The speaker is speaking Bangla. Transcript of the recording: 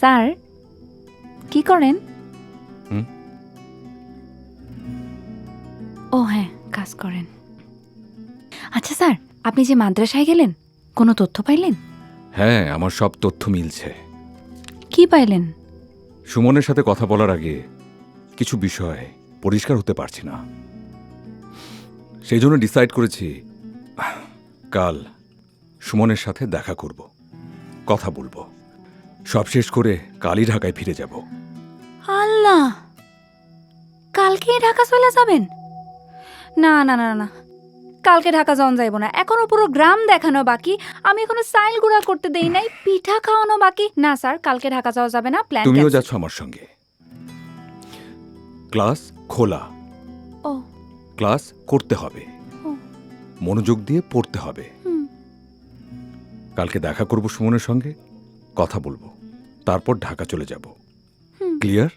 স্যার কি করেন? হুম? ও হ্যাঁ কাজ করেন। আচ্ছা স্যার আপনি যে মাদ্রাসায় গেলেন কোনো তথ্য পাইলেন? হ্যাঁ আমার সব তথ্য মিলছে। কি পাইলেন? সুমনের সাথে কথা বলার আগে কিছু বিষয় পরিষ্কার হতে পারছি না। সেই জন্য ডিসাইড করেছি কাল সুমনের সাথে দেখা করব কথা বলব। সব শেষ করে কালই ঢাকায় ফিরে যাব। আল্লাহ! কালকেই ঢাকা চলে যাবেন? না না না না কালকে ঢাকা যাওয়া যাইব না। এখনও পুরো গ্রাম দেখানো বাকি। আমি এখনও সাইল গুঁড়া করতে দেই নাই পিঠা খাওয়ানো বাকি। না স্যার কালকে ঢাকা যাওয়া যাবে না প্ল্যান তুমিও। যাচ্ছ আমার সঙ্গে। ক্লাস খোলা। ও। ক্লাস করতে হবে। মনোযোগ দিয়ে পড়তে হবে। কালকে দেখা করব সুমনের সঙ্গে। কথা বলব। তারপর ঢাকা চলে যাব। ক্লিয়ার?